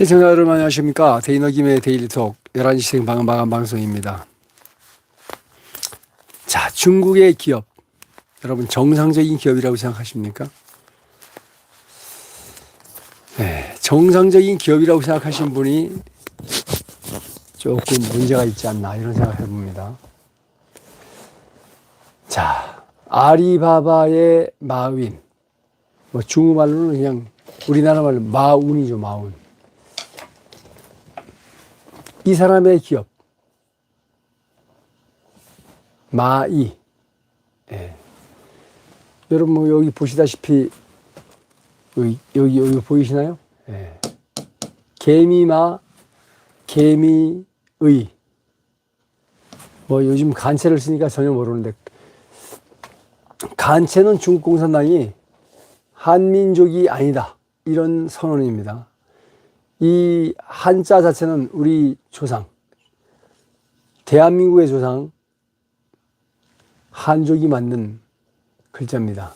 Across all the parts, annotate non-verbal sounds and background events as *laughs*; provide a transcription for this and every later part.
시청자 여러분 안녕하십니까? 데이너김의 데일리톡 11시 생방송 마감 방송입니다. 자 중국의 기업. 여러분 정상적인 기업이라고 생각하십니까? 네, 정상적인 기업이라고 생각하신 분이 조금 문제가 있지 않나 이런 생각을 해봅니다. 자 아리바바의 마윈. 뭐 중국말로는 그냥 우리나라 말로 마운이죠 마운 이 사람의 기업 마이 예. 여러분 뭐 여기 보시다시피 여기 여기, 여기 보이시나요? 예. 개미마 개미의 뭐 요즘 간체를 쓰니까 전혀 모르는데 간체는 중국 공산당이 한민족이 아니다 이런 선언입니다. 이 한자 자체는 우리 조상, 대한민국의 조상, 한족이 만든 글자입니다.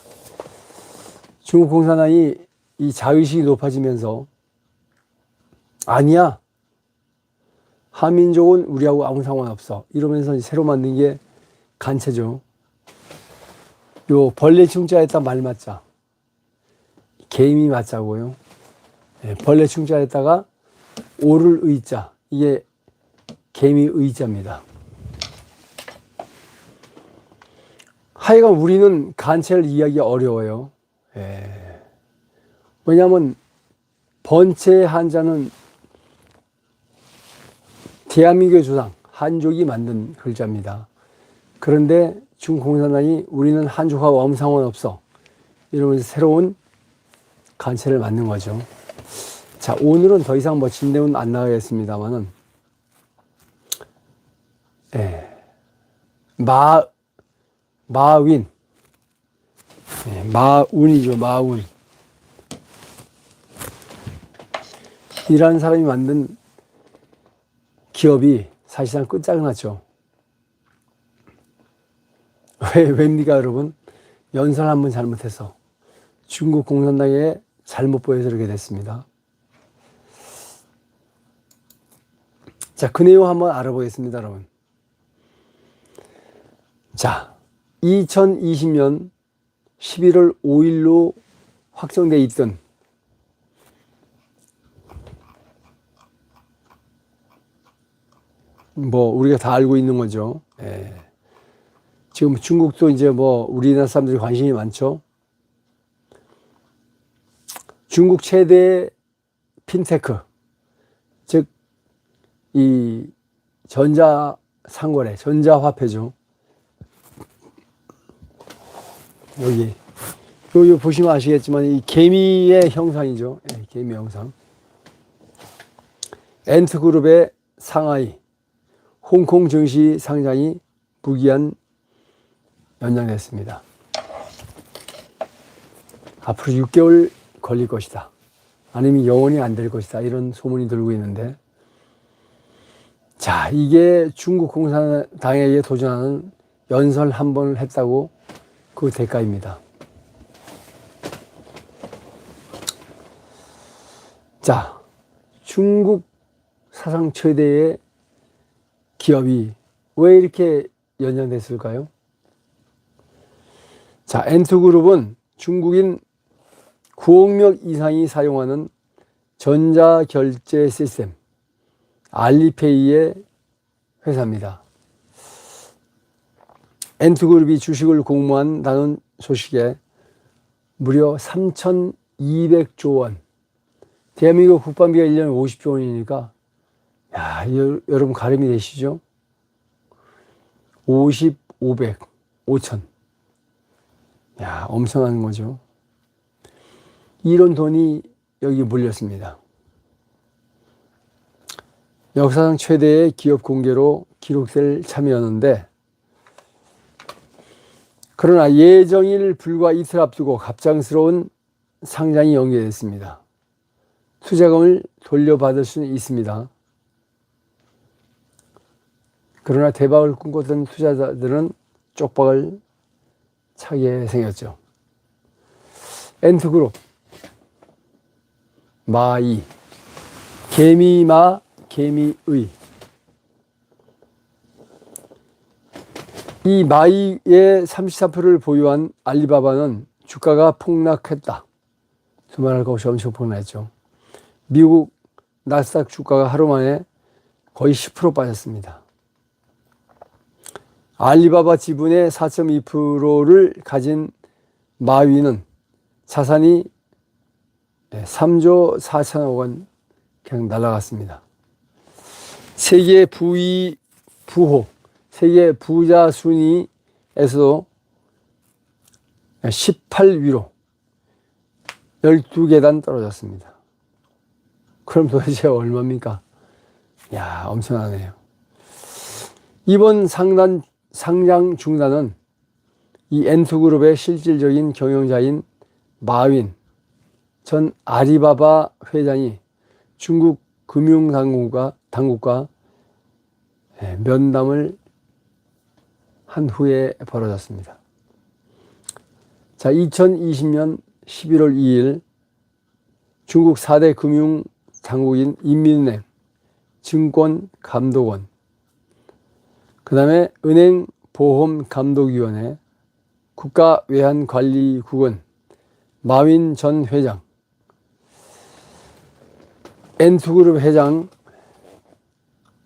중국 공산당이 이 자의식이 높아지면서 아니야. 한민족은 우리하고 아무 상관없어. 이러면서 새로 만든 게 간체죠. 요 벌레 충자에다 말 맞자. 개미 맞자고요. 예, 벌레 충자에다가 오를 의자 이게 개미 의자입니다. 하여간 우리는 간체를 이해하기 어려워요. 예. 왜냐하면 번체 한자는 대한민국의 조상 한족이 만든 글자입니다. 그런데 중공산당이 우리는 한족하고 아무 상관없어 이러면서 새로운 간체를 만든 거죠. 자, 오늘은 더 이상 뭐 진대문 안 나가겠습니다만은, 예. 마, 마윈. 예, 마운이죠, 마운. 이라는 사람이 만든 기업이 사실상 끝장났죠. *laughs* 왜, 왜입니까, 여러분? 연설 한 번 잘못해서 중국 공산당에 잘못 보여서 이렇게 됐습니다. 자, 그 내용 한번 알아보겠습니다, 여러분. 자, 2020년 11월 5일로 확정돼 있던 뭐 우리가 다 알고 있는 거죠. 예. 지금 중국도 이제 뭐 우리나라 사람들이 관심이 많죠. 중국 최대 핀테크, 즉, 이 전자 상거래, 전자화폐죠. 여기, 여기 보시면 아시겠지만 이 개미의 형상이죠. 예, 개미 형상. 엔트그룹의 상하이, 홍콩 증시 상장이 무기한 연장됐습니다. 앞으로 6개월 걸릴 것이다. 아니면 영원히 안 될 것이다. 이런 소문이 돌고 있는데. 자, 이게 중국 공산당에 도전하는 연설 한 번을 했다고 그 대가입니다. 자, 중국 사상 최대의 기업이 왜 이렇게 연장됐을까요? 자, 엔투그룹은 중국인 9억 명 이상이 사용하는 전자결제 시스템 알리페이의 회사입니다. 엔투그룹이 주식을 공모한다는 소식에 무려 3,200조 원. 대한민국 국방비가 1년에 50조 원이니까, 야, 여러분 가름이 되시죠? 50, 500, 5천. 야, 엄청난 거죠. 이런 돈이 여기 몰렸습니다. 역사상 최대의 기업 공개로 기록될 참여였는데, 그러나 예정일 불과 이틀 앞두고 갑작스러운 상장이 연기됐습니다. 투자금을 돌려받을 수는 있습니다. 그러나 대박을 꿈꿨던 투자자들은 쪽박을 차게 생겼죠. 엔트그룹, 마이, 개미마, 개미의. 이 마이의 34%를 보유한 알리바바는 주가가 폭락했다. 두말할 것 없이 엄청 폭락했죠. 미국 나스닥 주가가 하루 만에 거의 10% 빠졌습니다. 알리바바 지분의 4.2%를 가진 마위는 자산이 3조 4천억 원 그냥 날아갔습니다. 세계 부위 부호, 세계 부자 순위에서도 18위로 12계단 떨어졌습니다. 그럼 도대체 얼마입니까? 야, 엄청나네요. 이번 상단, 상장 중단은 이 엔투그룹의 실질적인 경영자인 마윈 전 아리바바 회장이 중국 금융당국과 당국과 예, 면담을 한 후에 벌어졌습니다. 자, 2020년 11월 2일 중국 4대 금융 당국인 인민은행, 증권감독원, 그 다음에 은행보험감독위원회, 국가외환관리국은 마윈 전 회장, 엔투그룹 회장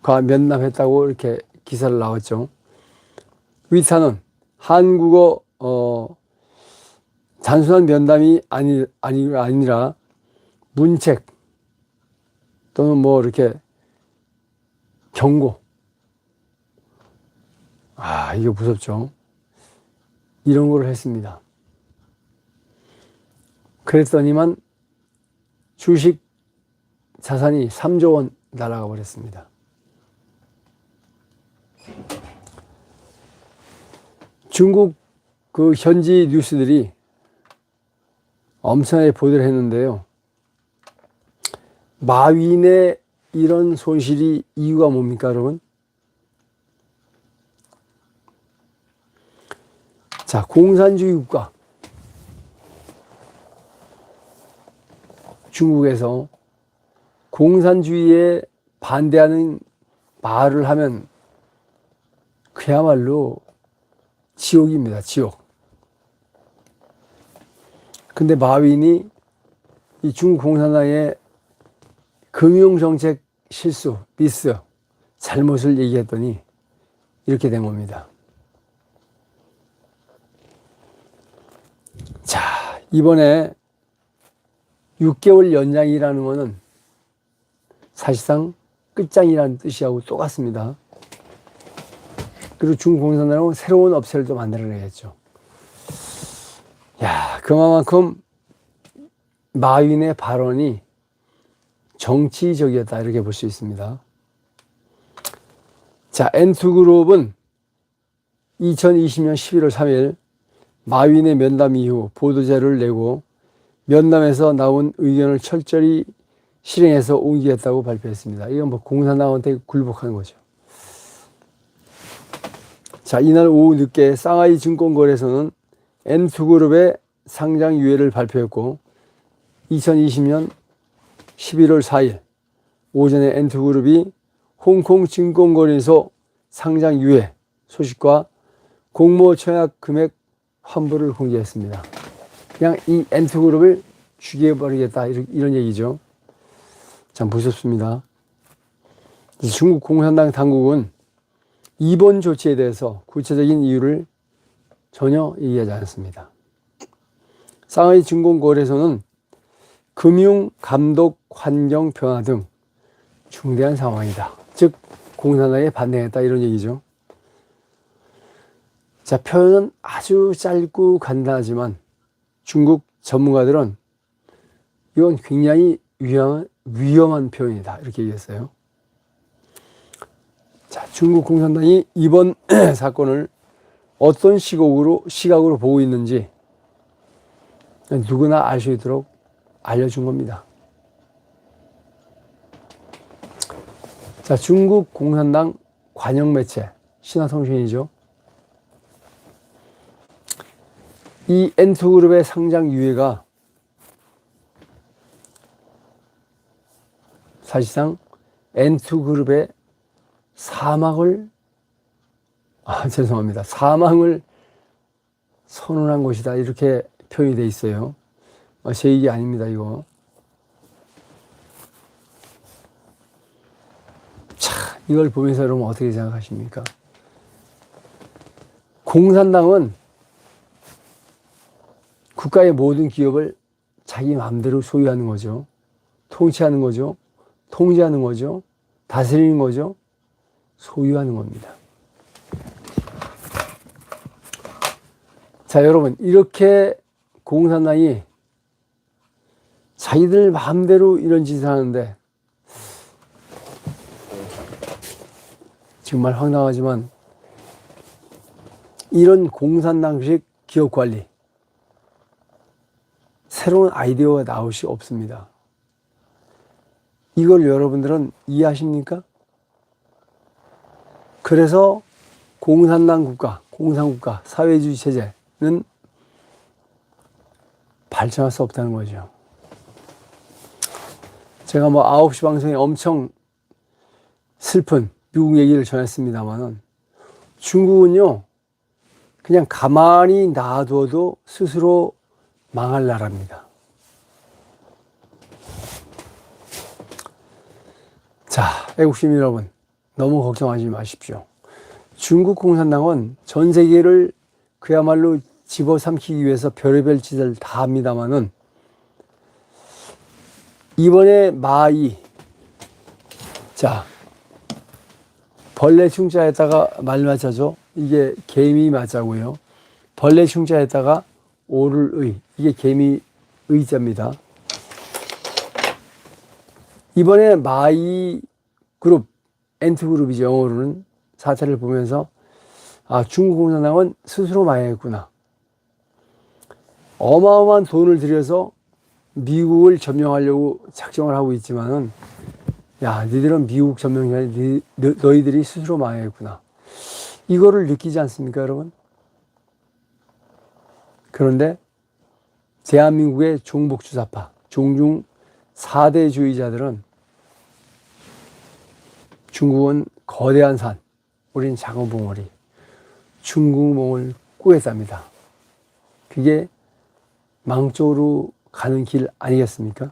과 면담했다고 이렇게 기사를 나왔죠. 위타는 한국어 어, 단순한 면담이 아니, 아니, 아니라 문책 또는 뭐 이렇게 경고. 아, 이거 무섭죠. 이런 걸 했습니다. 그랬더니만 주식 자산이 3조 원 날아가 버렸습니다. 중국 그 현지 뉴스들이 엄청나게 보도를 했는데요. 마윈의 이런 손실이 이유가 뭡니까, 여러분? 자, 공산주의 국가. 중국에서 공산주의에 반대하는 말을 하면 그야말로 지옥입니다, 지옥. 근데 마윈이 이 중국 공산당의 금융정책 실수, 미스, 잘못을 얘기했더니 이렇게 된 겁니다. 자, 이번에 6개월 연장이라는 것은 사실상 끝장이라는 뜻이하고 똑같습니다. 그리고 중공산당은 새로운 업체를 또 만들어내겠죠. 야, 그만큼 마윈의 발언이 정치적이었다 이렇게 볼 수 있습니다. 자, 엔투그룹은 2020년 11월 3일 마윈의 면담 이후 보도자료를 내고 면담에서 나온 의견을 철저히 실행해서 옮기겠다고 발표했습니다. 이건 뭐 공산당한테 굴복한 거죠. 자, 이날 오후 늦게 쌍하이 증권거래소는 N2그룹의 상장 유예를 발표했고 2020년 11월 4일 오전에 엔투그룹이 홍콩 증권거래소 상장 유예 소식과 공모 청약 금액 환불을 공개했습니다. 그냥 이 엔투그룹을 죽여버리겠다 이런 얘기죠. 참 무섭습니다. 중국 공산당 당국은 이번 조치에 대해서 구체적인 이유를 전혀 얘기하지 않았습니다. 상하이 증권거래소는 금융 감독 환경 변화 등 중대한 상황이다. 즉 공산당에 반대했다 이런 얘기죠. 자 표현은 아주 짧고 간단하지만 중국 전문가들은 이건 굉장히 위험한, 위험한 표현이다 이렇게 얘기했어요. 자 중국 공산당이 이번 *clears throat* 사건을 어떤 시각으로 시각으로 보고 있는지 누구나 알 수 있도록 알려준 겁니다. 자, 중국 공산당 관영 매체 신화통신이죠. 이 엔투그룹의 상장 유예가 사실상 N2 그룹의 사막을 아 *laughs* 죄송합니다 사망을 선언한 곳이다 이렇게 표현이 돼 있어요. 어, 제 얘기 아닙니다 이거. 자 이걸 보면서 여러분 어떻게 생각하십니까? 공산당은 국가의 모든 기업을 자기 마음대로 소유하는 거죠. 통치하는 거죠. 통제하는 거죠. 다스리는 거죠. 소유하는 겁니다. 자, 여러분, 이렇게 공산당이 자기들 마음대로 이런 짓을 하는데, 정말 황당하지만, 이런 공산당식 기업 관리, 새로운 아이디어가 나올 수 없습니다. 이걸 여러분들은 이해하십니까? 그래서 공산당 국가, 공산국가, 사회주의 체제는 발전할 수 없다는 거죠. 제가 뭐 9시 방송에 엄청 슬픈 미국 얘기를 전했습니다만은 중국은요, 그냥 가만히 놔둬도 스스로 망할 나라입니다. 자, 애국심 여러분, 너무 걱정하지 마십시오. 중국 공산당은 전 세계를 그야말로 집어삼키기 위해서 별의별 짓을 다 합니다만은 이번에 마이 자 벌레 충자에다가 말 맞아죠. 이게 개미 맞자고요. 벌레 충자에다가 오를 의 이게 개미 의자입니다. 이번에 마이 그룹 엔트 그룹이죠 영어로는 사태를 보면서 아 중국 공산당은 스스로 망했구나. 어마어마한 돈을 들여서 미국을 점령하려고 작정을 하고 있지만은 야 니들은 미국 점령이 아니라 너, 너희들이 스스로 망했구나. 이거를 느끼지 않습니까 여러분? 그런데 대한민국의 종북주사파, 종중 4대주의자들은 중국은 거대한 산, 우린 작은 봉우리, 중국몽을 꾸겠답니다. 그게 망조로 가는 길 아니겠습니까?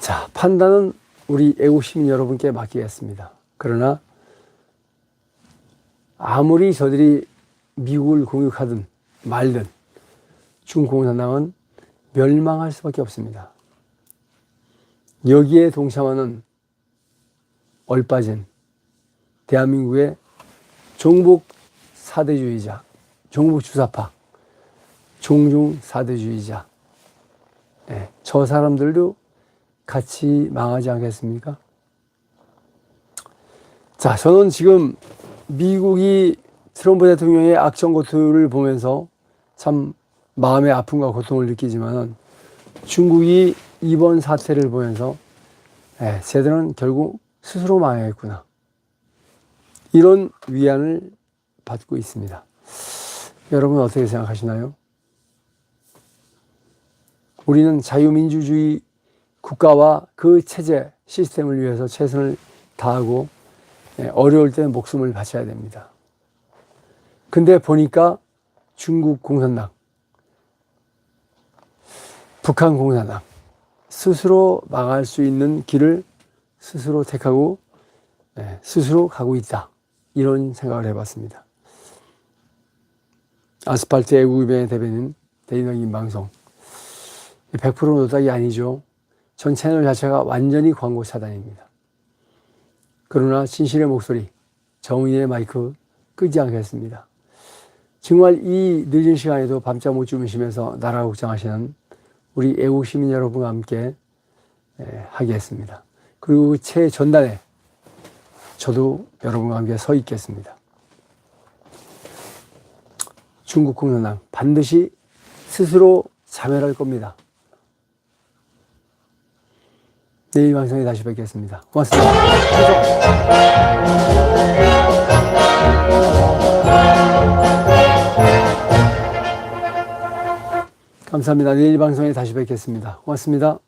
자, 판단은 우리 애국시민 여러분께 맡기겠습니다. 그러나 아무리 저들이 미국을 공격하든 말든 중공산당은 멸망할 수밖에 없습니다. 여기에 동참하는 얼빠진 대한민국의 종북 사대주의자, 종북 주사파, 종중 사대주의자, 네, 저 사람들도 같이 망하지 않겠습니까? 자, 저는 지금 미국이 트럼프 대통령의 악정고투를 보면서 참 마음의 아픔과 고통을 느끼지만은 중국이 이번 사태를 보면서 에, 쟤들은 결국 스스로 망했구나. 이런 위안을 받고 있습니다. 여러분 어떻게 생각하시나요? 우리는 자유민주주의 국가와 그 체제, 시스템을 위해서 최선을 다하고 어려울 때 목숨을 바쳐야 됩니다. 근데 보니까 중국 공산당, 북한 공산당, 스스로 망할 수 있는 길을 스스로 택하고 스스로 가고 있다. 이런 생각을 해봤습니다. 아스팔트 애국의 대변인 대인왕인 방송. 100% 노닥이 아니죠. 전 채널 자체가 완전히 광고 차단입니다. 그러나 진실의 목소리, 정의의 마이크 끄지 않겠습니다. 정말 이 늦은 시간에도 밤잠 못 주무시면서 나라 걱정하시는 우리 애국 시민 여러분과 함께 하겠습니다. 그리고 최전단에 저도 여러분과 함께 서 있겠습니다. 중국 공산당 반드시 스스로 자멸할 겁니다. 내일 방송에 다시 뵙겠습니다. 고맙습니다. 감사합니다. 내일 방송에 다시 뵙겠습니다. 고맙습니다.